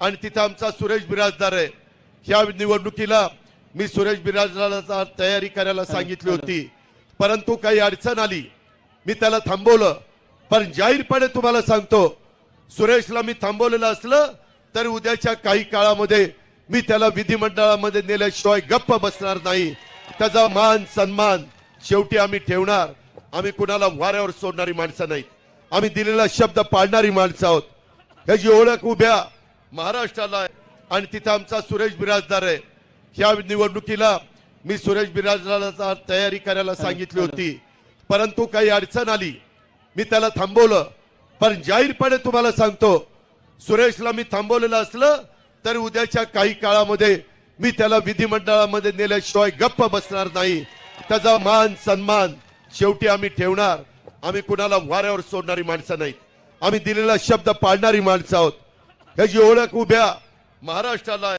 आणि तिथं आमचा सुरेश बिराजदार आहे. ह्या निवडणुकीला मी सुरेश बिराजदाराला तयारी करायला सांगितली होती. परंतु काही अडचण आली. मी त्याला थांबवलं. पण जाहीरपणे तुम्हाला सांगतो सुरेशला मी थांबवलेलं असलं तर उद्याच्या काही काळामध्ये मी त्याला विधिमंडळामध्ये नेल्याशिवाय गप्प बसणार नाही. त्याचा मान सन्मान शेवटी आम्ही ठेवणार. आम्ही कुणाला वाऱ्यावर सोडणारी माणसं नाहीत. आम्ही दिलेला शब्द पाळणारी माणसं आहोत. ह्याची ओळख उभ्या महाराष्ट्राला आहे. आणि तिथं आमचा सुरेश बिराजदार आहे. ह्या निवडणुकीला मी सुरेश बिराजदाराला तयारी करायला सांगितली होती. परंतु काही अडचण आली. मी त्याला थांबवलं. पण जाहीरपणे तुम्हाला सांगतो सुरेशला मी थांबवलेलं असलं तर उद्याच्या काही काळामध्ये मी त्याला विधिमंडळामध्ये नेल्याशिवाय गप्प बसणार नाही. त्याचा मान सन्मान शेवटी आम्ही ठेवणार. आम्ही कुणाला वाऱ्यावर सोडणारी माणसं नाहीत. आम्ही दिलेला शब्द पाळणारी माणसं आहोत. ह्याची ओळख उभ्या महाराष्ट्राला आहे